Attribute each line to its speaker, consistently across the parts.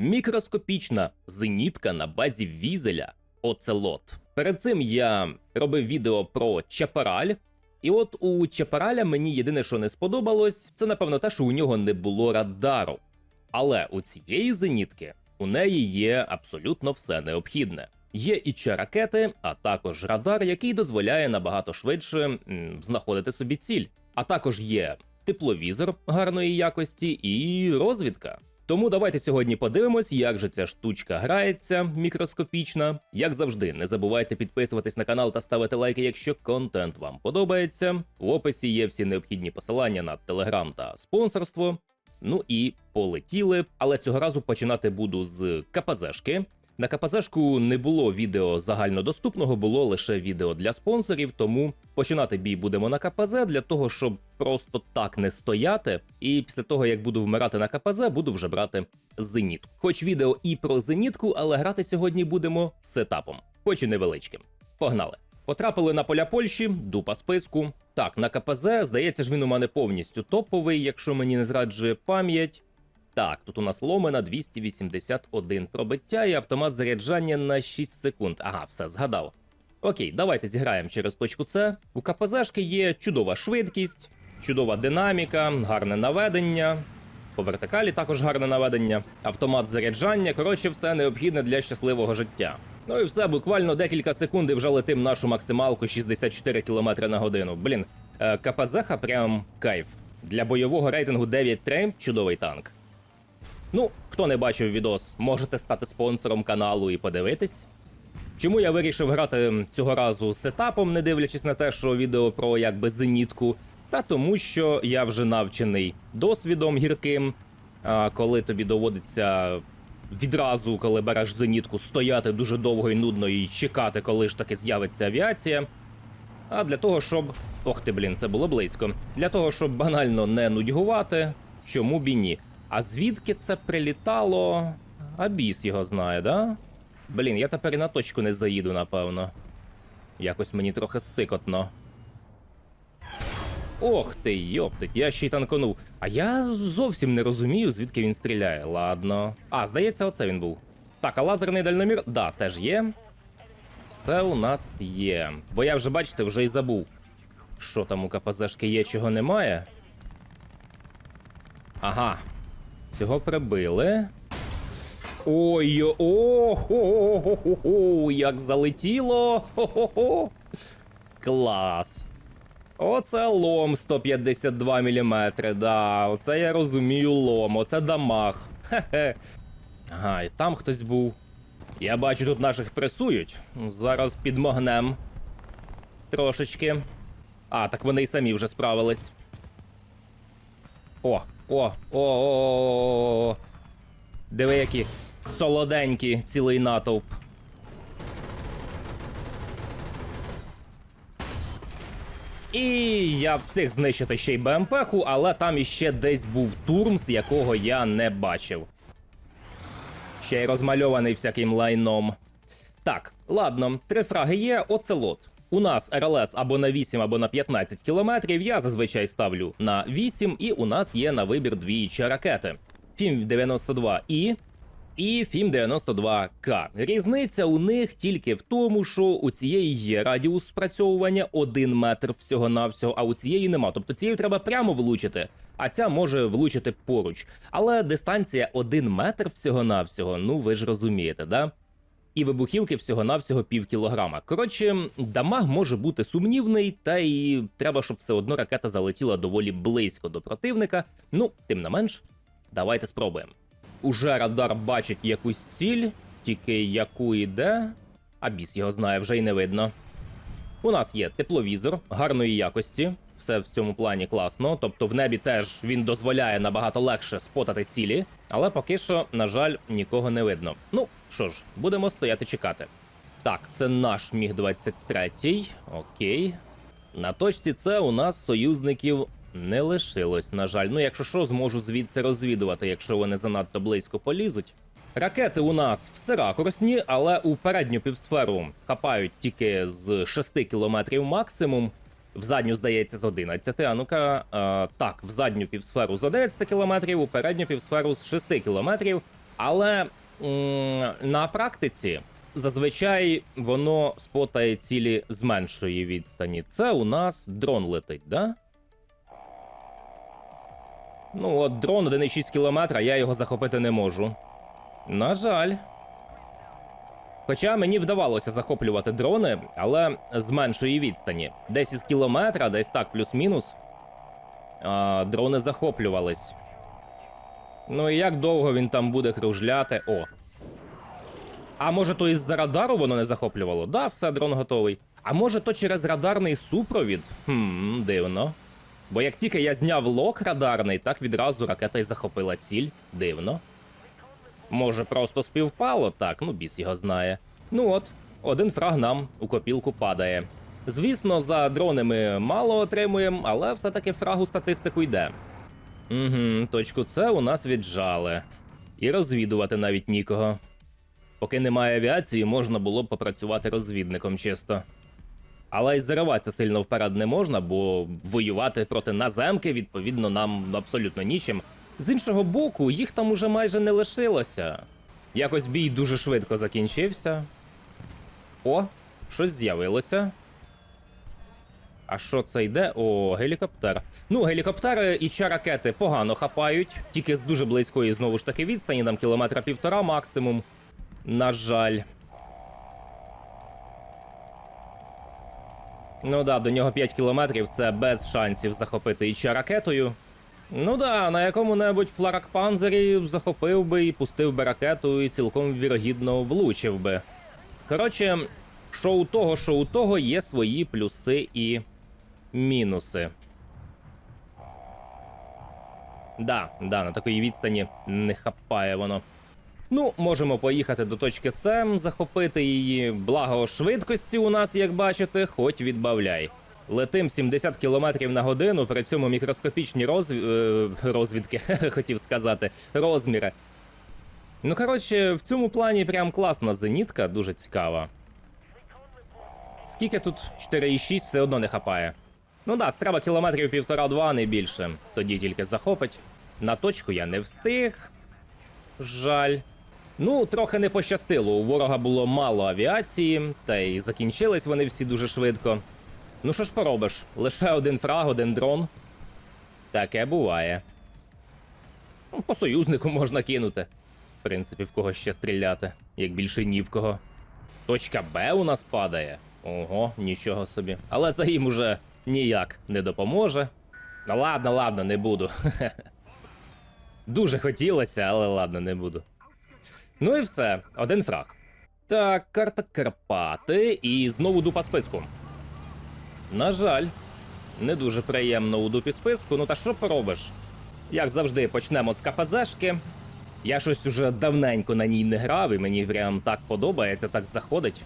Speaker 1: Мікроскопічна зенітка на базі візеля Оцелот. Перед цим я робив відео про Чапараль. І от у Чапараля мені єдине, що не сподобалось, це напевно те, що у нього не було радару. Але у цієї зенітки у неї є абсолютно все необхідне. Є і чи ракети, а також радар, який дозволяє набагато швидше знаходити собі ціль. А також є тепловізор гарної якості і розвідка. Тому давайте сьогодні подивимось, як же ця штучка грається, мікроскопічна. Як завжди, не забувайте підписуватись на канал та ставити лайки, якщо контент вам подобається. В описі є всі необхідні посилання на телеграм та спонсорство. Ну і полетіли. Але цього разу починати буду з КПЗшки. На КПЗшку не було відео загальнодоступного, було лише відео для спонсорів, тому починати бій будемо на КПЗ для того, щоб просто так не стояти. І після того, як буду вмирати на КПЗ, буду вже брати зенітку. Хоч відео і про зенітку, але грати сьогодні будемо сетапом, хоч і невеличким. Погнали! Потрапили на поля Польщі, дупа списку. Так, на КПЗ, здається ж, він у мене повністю топовий, якщо мені не зраджує пам'ять. Так, тут у нас ломена 281 пробиття і автомат заряджання на 6 секунд. Ага, все, згадав. Окей, давайте зіграємо через точку С. У КПЗшки є чудова швидкість, чудова динаміка, гарне наведення. По вертикалі також гарне наведення, автомат заряджання. Коротше, все необхідне для щасливого життя. Ну і все, буквально декілька секунд і вже летим нашу максималку 64 км на годину. Блін, е, КПЗХ прям кайф. Для бойового рейтингу 9.3 чудовий танк. Ну, хто не бачив відос, можете стати спонсором каналу і подивитись. Чому я вирішив грати цього разу сетапом, не дивлячись на те, що відео про якби зенітку, та тому, що я вже навчений досвідом гірким, а коли тобі доводиться відразу, коли береш зенітку, стояти дуже довго і нудно і чекати, коли ж таки з'явиться авіація. А для того, щоб. Ох ти, блін, це було близько. Для того, щоб банально не нудьгувати, чому б і ні. А звідки це прилітало? А біс його знає, да? Блін, я тепер і на точку не заїду, напевно. Якось мені трохи сикотно. Ох ти, йоптить, я ще й танконув. А я зовсім не розумію, звідки він стріляє. Ладно. А, здається, оце він був. Так, а лазерний дальномір, да, теж є. Все у нас є. Бо я вже, бачите, вже і забув. Що там у КПЗшки є, чого немає. Ага. Цього прибили. Ой, о хо хо хо хо як залетіло. Хо-хо-хо. Клас. Оце лом 152 мм, да, оце я розумію лом, оце дамаг. Хе-хе. Ага, і там хтось був. Я бачу, тут наших пресують. Зараз підмогнем. Трошечки. А, так вони й самі вже справились. О, о, о, о, о. Диви, які солоденькі цілий натовп. І я встиг знищити ще й БМПху, але там іще десь був Турмс, якого я не бачив. Ще й розмальований всяким лайном. Так, ладно, три фраги є, оцелот. У нас РЛС або на 8, або на 15 кілометрів. Я зазвичай ставлю на 8, і у нас є на вибір двічі ракети. Фім 92 і. І Фім 92К. Різниця у них тільки в тому, що у цієї є радіус спрацьовування 1 метр всього-навсього, а у цієї нема. Тобто цією треба прямо влучити, а ця може влучити поруч. Але дистанція 1 метр всього-навсього, ну ви ж розумієте, да? І вибухівки всього-навсього пів кілограма. Коротше, дамаг може бути сумнівний, та й треба, щоб все одно ракета залетіла доволі близько до противника. Ну, тим не менш, давайте спробуємо. Уже радар бачить якусь ціль, тільки яку іде, а біс його знає, вже й не видно. У нас є тепловізор гарної якості, все в цьому плані класно. Тобто в небі теж він дозволяє набагато легше спотати цілі, але поки що, на жаль, нікого не видно. Ну що ж, будемо стояти чекати. Так, це наш Міг 23. Окей. На точці С у нас союзників не лишилось, на жаль. Ну, якщо що, зможу звідси розвідувати, якщо вони занадто близько полізуть. Ракети у нас всеракурсні, але у передню півсферу хапають тільки з 6 кілометрів максимум. В задню, здається, з 11. А ну-ка, е, так, в задню півсферу з 11 кілометрів, у передню півсферу з 6 кілометрів. Але м, на практиці зазвичай воно спотає цілі з меншої відстані. Це у нас дрон летить, да? Ну, от дрон 1,6 кілометра, я його захопити не можу. На жаль. Хоча мені вдавалося захоплювати дрони, але з меншої відстані. Десь із кілометра, десь так, плюс-мінус. Дрони захоплювались. Ну і як довго він там буде кружляти? О. А може то із-за радару воно не захоплювало? Да, все, дрон готовий. А може то через радарний супровід? Хм, дивно. Бо як тільки я зняв лок радарний, так відразу ракета й захопила ціль. Дивно. Може, просто співпало? Так, ну біс його знає. Ну от, один фраг нам у копілку падає. Звісно, за дрони ми мало отримуємо, але все-таки фраг у статистику йде. Угу, точку С у нас віджали. І розвідувати навіть нікого. Поки немає авіації, можна було б попрацювати розвідником чисто. Але й зариватися сильно вперед не можна, бо воювати проти наземки, відповідно, нам абсолютно нічим. З іншого боку, їх там уже майже не лишилося. Якось бій дуже швидко закінчився. О, щось з'явилося. А що це йде? О, гелікоптер. Ну, гелікоптери і ча ракети погано хапають, тільки з дуже близької знову ж таки відстані, там кілометра півтора максимум. На жаль. Ну да, до нього 5 кілометрів це без шансів захопити і ча ракетою. Ну да, на якому-небудь фларакпанзері захопив би і пустив би ракету і цілком вірогідно влучив би. Коротше, що у того, що у того є свої плюси і мінуси. Да, да, на такій відстані не хапає воно. Ну, можемо поїхати до точки С, захопити її. Благо швидкості у нас, як бачите, хоч відбавляй. Летим 70 км на годину, при цьому мікроскопічні розв... е, розвідки, хотів сказати, розміри. Ну, коротше, в цьому плані прям класна зенітка, дуже цікава. Скільки тут 4,6 все одно не хапає. Ну да, треба кілометрів півтора-два, не більше. Тоді тільки захопить. На точку я не встиг. Жаль. Ну, трохи не пощастило. У ворога було мало авіації, та й закінчились вони всі дуже швидко. Ну що ж поробиш? Лише один фраг, один дрон. Таке буває. Ну, по союзнику можна кинути. В принципі, в кого ще стріляти, як більше ні в кого. Точка Б у нас падає. Ого, нічого собі. Але це їм уже ніяк не допоможе. Ну ладно, ладно, не буду. Дуже хотілося, але ладно, не буду. Ну і все, один фраг. Так, карта Карпати і знову дупа списку. На жаль, не дуже приємно у дупі списку, ну та що поробиш? Як завжди, почнемо з КПЗшки. Я щось уже давненько на ній не грав, і мені прям так подобається, так заходить.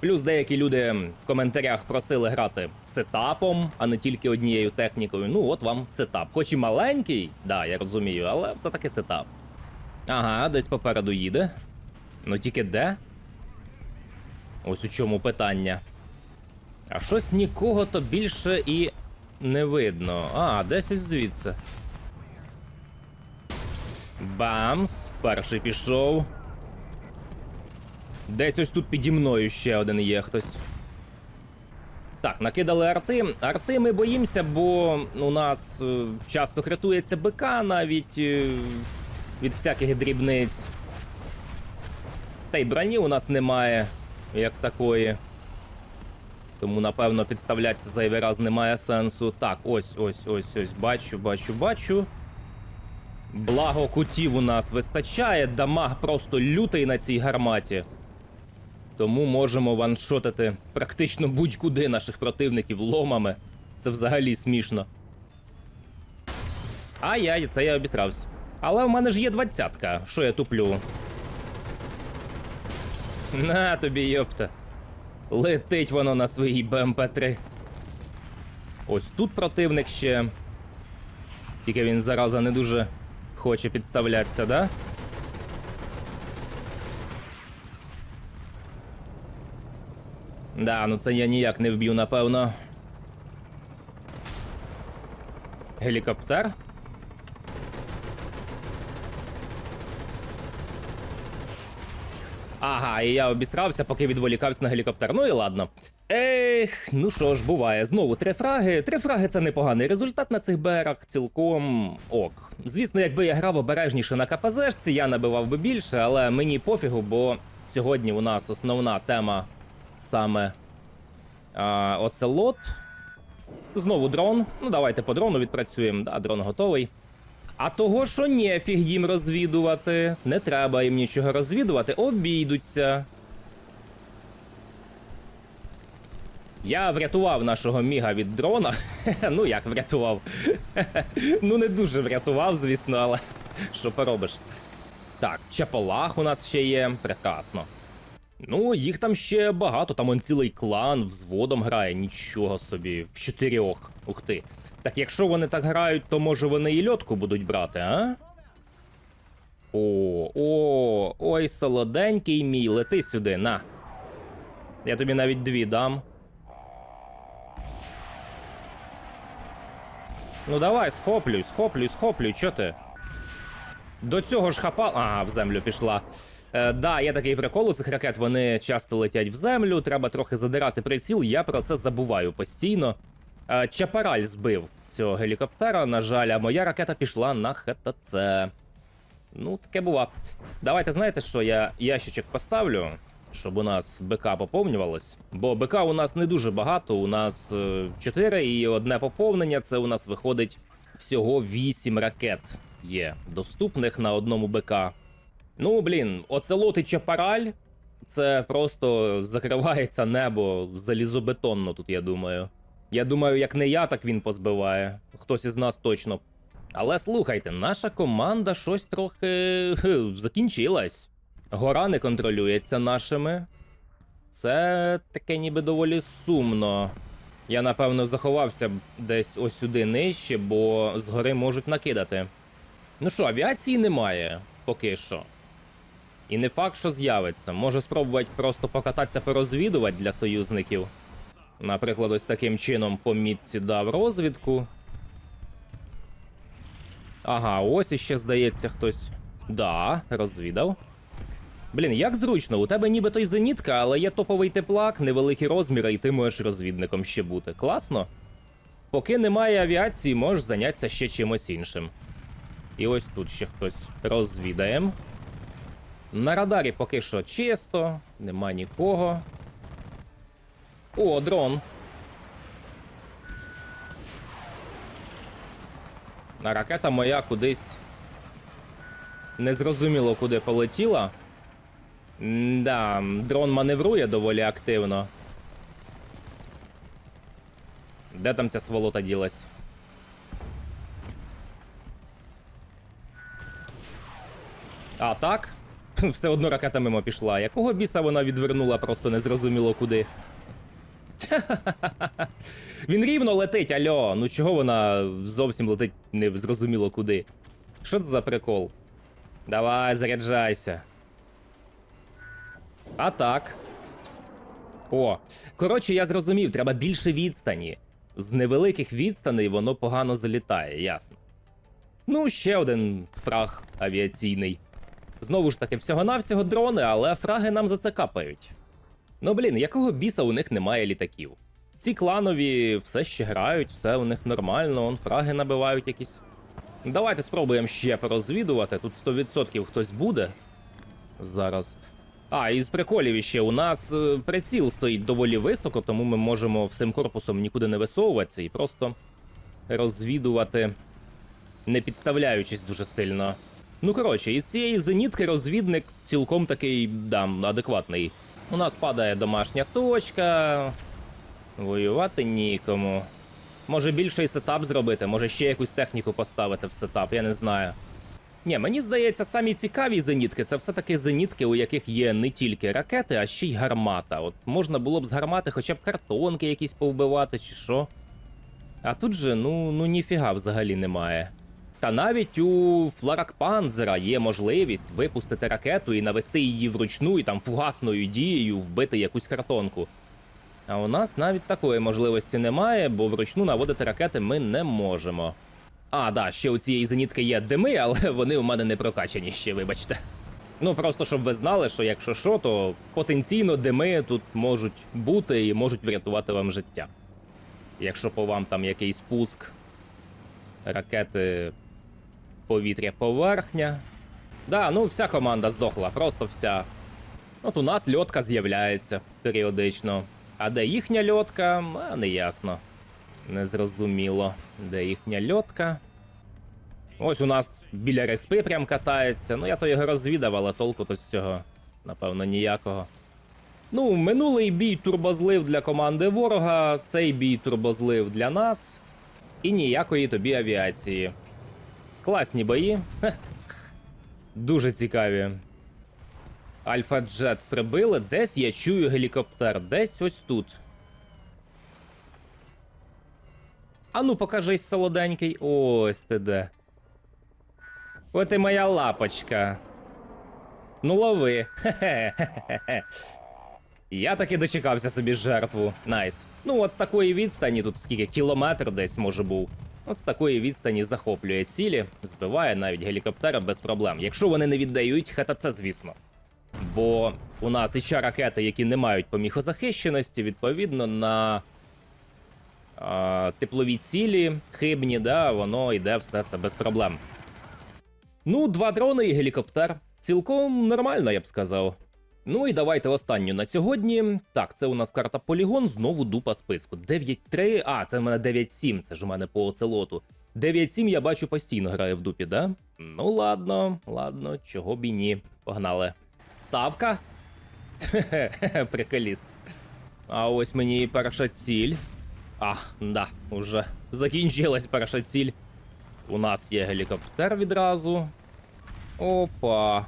Speaker 1: Плюс деякі люди в коментарях просили грати сетапом, а не тільки однією технікою. Ну, от вам сетап. Хоч і маленький, да, я розумію, але все-таки сетап. Ага, десь попереду їде. Ну тільки де? Ось у чому питання. А щось нікого то більше і не видно. А, десь ось звідси. Бамс, перший пішов. Десь ось тут піді мною ще один є хтось. Так, накидали арти. Арти ми боїмося, бо у нас е, часто критується БК навіть е, від всяких дрібниць. Та й броні у нас немає, як такої. Тому, напевно, підставлятися зайвий раз немає сенсу. Так, ось, ось, ось, ось. Бачу, бачу, бачу. Благо кутів у нас вистачає, дамаг просто лютий на цій гарматі. Тому можемо ваншотити практично будь-куди наших противників ломами. Це взагалі смішно. Ай-яй, це я обісрався. Але в мене ж є двадцятка. Що я туплю? На тобі, йопта. Летить воно на своїй БМП-3. Ось тут противник ще. Тільки він зараза не дуже хоче підставлятися, да? Да, ну це я ніяк не вб'ю, напевно. Гелікоптер. Ага, і я обісрався, поки відволікався на гелікоптер. Ну і ладно. Ех, ну що ж, буває. Знову три фраги. Три фраги це непоганий результат на цих берах, цілком ок. Звісно, якби я грав обережніше на КПЗшці, я набивав би більше, але мені пофігу, бо сьогодні у нас основна тема саме а, оцелот. Знову дрон. Ну, давайте по дрону відпрацюємо. Да, дрон готовий. А того, що нефіг їм розвідувати, не треба їм нічого розвідувати, обійдуться. Я врятував нашого міга від дрона. ну як врятував? ну не дуже врятував, звісно, але що поробиш. Так, Чаполах у нас ще є, прекрасно. Ну, їх там ще багато, там он цілий клан взводом грає, нічого собі, в чотирьох. Ух ти. Так якщо вони так грають, то може вони і льотку будуть брати, а? О, о, ой, солоденький мій, лети сюди, на. Я тобі навіть дві дам. Ну давай, схоплюй, схоплюй, схоплюй, чо ти? До цього ж хапа. Ага, в землю пішла. Е, да, є такий прикол, у цих ракет вони часто летять в землю, треба трохи задирати приціл, я про це забуваю постійно. Е, Чапараль збив цього гелікоптера, на жаль, а моя ракета пішла на ХТЦ. Ну, таке бува. Давайте знаєте, що я ящичок поставлю, щоб у нас БК поповнювалось. Бо БК у нас не дуже багато, у нас 4 і одне поповнення це у нас виходить всього 8 ракет є доступних на одному БК. Ну, блін, оцелот і чапараль. Це просто закривається небо залізобетонно тут, я думаю. Я думаю, як не я, так він позбиває. Хтось із нас точно. Але слухайте, наша команда щось трохи закінчилась. Гора не контролюється нашими. Це таке ніби доволі сумно. Я напевно заховався десь ось сюди нижче, бо згори можуть накидати. Ну що, авіації немає поки що. І не факт, що з'явиться. Може спробувати просто покататися порозвідувати для союзників. Наприклад, ось таким чином по мітці дав розвідку. Ага, ось іще здається хтось. Да, розвідав. Блін, як зручно, у тебе ніби той зенітка, але є топовий теплак, невеликі розміри, і ти можеш розвідником ще бути. Класно. Поки немає авіації, можеш зайнятися ще чимось іншим. І ось тут ще хтось розвідаємо. На радарі поки що чисто, нема нікого. О, дрон. А ракета моя кудись. Незрозуміло куди полетіла. Да, дрон маневрує доволі активно. Де там ця сволота ділась? А так? Все одно ракета мимо пішла. Якого біса вона відвернула, просто незрозуміло куди. Він рівно летить, альо. Ну чого вона зовсім летить не зрозуміло куди? Що це за прикол? Давай, заряджайся. А так. О, коротше, я зрозумів, треба більше відстані. З невеликих відстаней воно погано залітає, ясно. Ну, ще один фраг авіаційний. Знову ж таки, всього-навсього дрони, але фраги нам за це капають. Ну блін, якого біса у них немає літаків? Ці кланові все ще грають, все у них нормально, он фраги набивають якісь. Давайте спробуємо ще порозвідувати. Тут 100% хтось буде. Зараз. А, із приколів ще у нас е, приціл стоїть доволі високо, тому ми можемо всім корпусом нікуди не висовуватися і просто розвідувати, не підставляючись дуже сильно. Ну, коротше, із цієї зенітки розвідник цілком такий да, адекватний. У нас падає домашня точка. Воювати нікому. Може більший сетап зробити, може ще якусь техніку поставити в сетап, я не знаю. Ні, мені здається, самі цікаві зенітки це все-таки зенітки, у яких є не тільки ракети, а ще й гармата. От можна було б з гармати хоча б картонки якісь повбивати, чи що. А тут же, ну, ну ніфіга взагалі немає. Та навіть у Фларакпанзера є можливість випустити ракету і навести її вручну і там фугасною дією вбити якусь картонку. А у нас навіть такої можливості немає, бо вручну наводити ракети ми не можемо. А, да, ще у цієї зенітки є дими, але вони у мене не прокачані ще, вибачте. Ну просто щоб ви знали, що якщо що, то потенційно дими тут можуть бути і можуть врятувати вам життя. Якщо по вам там якийсь пуск, ракети повітря поверхня. Да, ну вся команда здохла, просто вся. От у нас льотка з'являється періодично. А де їхня льотка, а не ясно. Незрозуміло, де їхня льотка. Ось у нас біля респи прям катається. Ну я то його розвідав, але толку то з цього, напевно, ніякого. Ну, минулий бій турбозлив для команди ворога, цей бій турбозлив для нас. І ніякої тобі авіації. Класні бої. Дуже цікаві. Альфа Джет прибили. Десь я чую гелікоптер. Десь ось тут. Ану, покажись, солоденький. Ось ти де. От і моя лапочка. Ну лови. Хе-хе-хе-хе. Я таки дочекався собі жертву. Найс. Ну, от з такої відстані, тут скільки кілометр десь може був. От з такої відстані захоплює цілі, збиває навіть гелікоптера без проблем. Якщо вони не віддають, ХТЦ, звісно. Бо у нас іще ракети, які не мають поміхозахищеності, відповідно на а, теплові цілі, хибні, да, воно йде все це без проблем. Ну, два дрони і гелікоптер. Цілком нормально, я б сказав. Ну і давайте останню на сьогодні. Так, це у нас карта Полігон, знову дупа списку. 9-3. А, це в мене 9-7, це ж у мене по оцелоту. 9-7 я бачу постійно грає в дупі, да? Ну ладно, ладно, чого б і ні. Погнали. Савка? Приколіст. А ось мені і перша ціль. А, да, уже закінчилась перша ціль. У нас є гелікоптер відразу. Опа.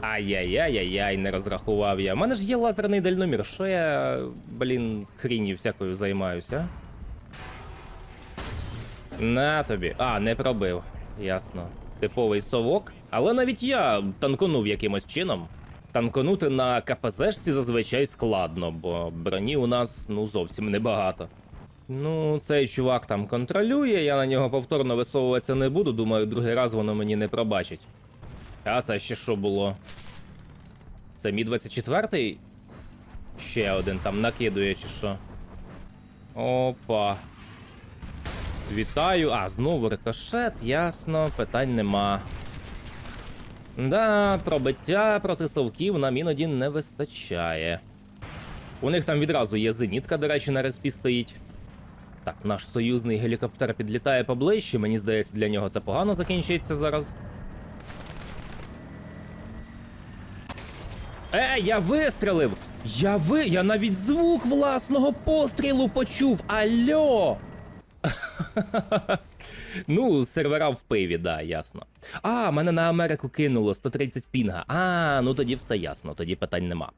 Speaker 1: Ай-яй-яй-яй, не розрахував я. У мене ж є лазерний дальномір. Що я, блін, хрінью всякою займаюся? На тобі. А, не пробив. Ясно. Типовий совок. Але навіть я танконув якимось чином. Танконути на КПЗшці зазвичай складно, бо броні у нас ну зовсім небагато. Ну, цей чувак там контролює, я на нього повторно висовуватися не буду. Думаю, другий раз воно мені не пробачить. А це ще що було? Це Мі 24 Ще один там накидує, чи що. Опа. Вітаю. А, знову рикошет, ясно, питань нема. Да, пробиття проти совків нам іноді не вистачає. У них там відразу є зенітка, до речі, на респі стоїть. Так, наш союзний гелікоптер підлітає поближче. Мені здається, для нього це погано закінчиться зараз. Е, я вистрелив! Я ви. Я навіть звук власного пострілу почув. Альо! ну, сервера в пиві, да, ясно. А, мене на Америку кинуло 130 пінга. А, ну тоді все ясно, тоді питань нема.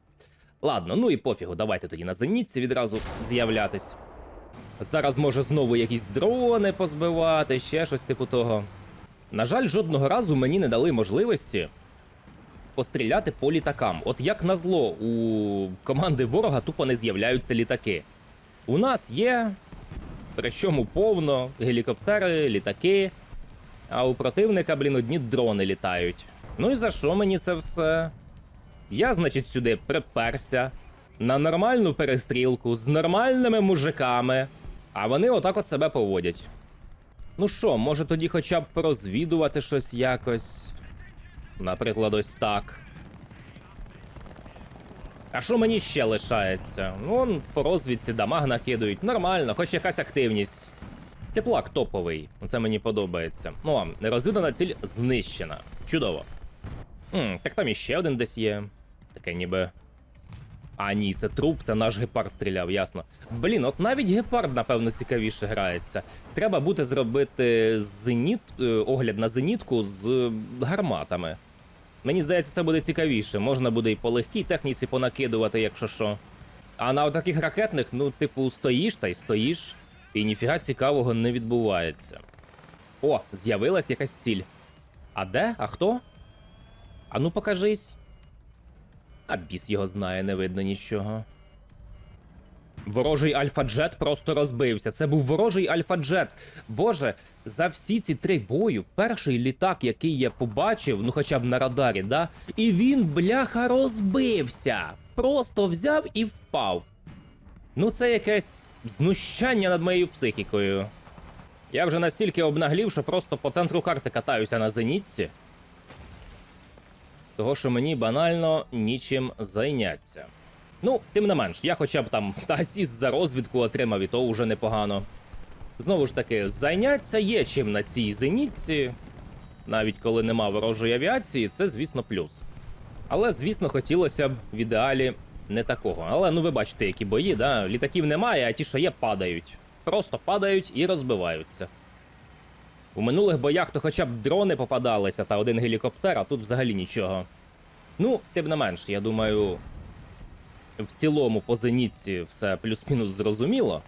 Speaker 1: Ладно, ну і пофігу, давайте тоді на зенітці відразу з'являтись. Зараз може знову якісь дрони позбивати, ще щось типу того. На жаль, жодного разу мені не дали можливості постріляти по літакам. От як назло, у команди ворога тупо не з'являються літаки. У нас є, причому повно, гелікоптери, літаки, а у противника, блін, одні дрони літають. Ну і за що мені це все? Я, значить, сюди приперся на нормальну перестрілку з нормальними мужиками, а вони отак от себе поводять. Ну що, може тоді хоча б порозвідувати щось якось. Наприклад, ось так. А що мені ще лишається? Ну, по розвідці дамаг накидують. Нормально, хоч якась активність. Теплак топовий, це мені подобається. Ну а ціль знищена. Чудово. Хм, так там іще один десь є. Таке ніби. А ні, це труп, це наш гепард стріляв, ясно. Блін, от навіть гепард, напевно, цікавіше грається. Треба буде зробити зеніт, е, огляд на зенітку з гарматами. Мені здається, це буде цікавіше. Можна буде і по легкій техніці понакидувати, якщо що. А на таких ракетних, ну, типу, стоїш та й стоїш, і ніфіга цікавого не відбувається. О, з'явилась якась ціль. А де? А хто? А ну покажись. А біс його знає, не видно нічого. Ворожий альфа-джет просто розбився. Це був ворожий альфа-джет. Боже, за всі ці три бою, перший літак, який я побачив, ну хоча б на радарі, да, і він, бляха, розбився. Просто взяв і впав. Ну, це якесь знущання над моєю психікою. Я вже настільки обнаглів, що просто по центру карти катаюся на зенітці. Того, що мені банально нічим зайняться. Ну, тим не менш, я хоча б там та асіст за розвідку отримав, і то вже непогано. Знову ж таки, зайняться є чим на цій зенітці, навіть коли нема ворожої авіації, це, звісно, плюс. Але, звісно, хотілося б в ідеалі не такого. Але ну ви бачите, які бої, да? літаків немає, а ті, що є, падають. Просто падають і розбиваються. У минулих боях то хоча б дрони попадалися та один гелікоптер, а тут взагалі нічого. Ну, тим не менш, я думаю, в цілому по зенітці все плюс-мінус зрозуміло.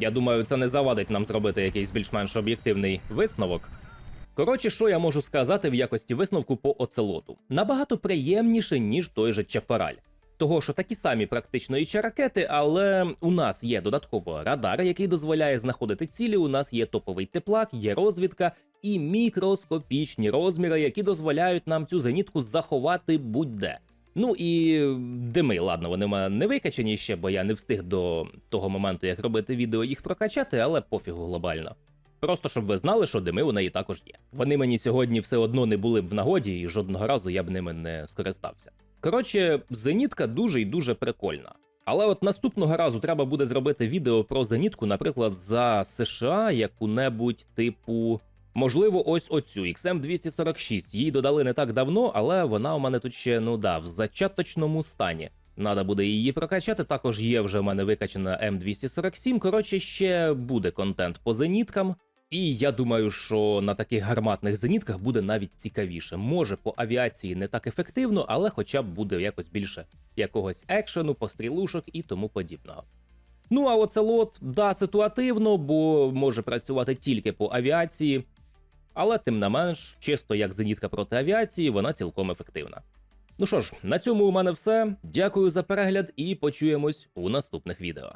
Speaker 1: Я думаю, це не завадить нам зробити якийсь більш-менш об'єктивний висновок. Коротше, що я можу сказати в якості висновку по оцелоту? Набагато приємніше, ніж той же Чапараль. Того, що такі самі практично і чи ракети, але у нас є додатково радар, який дозволяє знаходити цілі. У нас є топовий теплак, є розвідка і мікроскопічні розміри, які дозволяють нам цю зенітку заховати будь-де. Ну і дими, ладно, вони в мене не викачені ще, бо я не встиг до того моменту, як робити відео їх прокачати, але пофігу глобально. Просто щоб ви знали, що дими у неї також є. Вони мені сьогодні все одно не були б в нагоді, і жодного разу я б ними не скористався. Коротше, зенітка дуже і дуже прикольна. Але от наступного разу треба буде зробити відео про зенітку, наприклад, за США, яку-небудь типу. Можливо, ось оцю XM246. Її додали не так давно, але вона у мене тут ще ну да, в зачаточному стані. Надо буде її прокачати. Також є вже в мене викачана М247. Коротше, ще буде контент по зеніткам. І я думаю, що на таких гарматних зенітках буде навіть цікавіше. Може, по авіації не так ефективно, але хоча б буде якось більше якогось екшену, пострілушок і тому подібного. Ну а оцелот, да, ситуативно, бо може працювати тільки по авіації, але тим не менш, чисто як зенітка проти авіації, вона цілком ефективна. Ну що ж, на цьому у мене все. Дякую за перегляд і почуємось у наступних відео.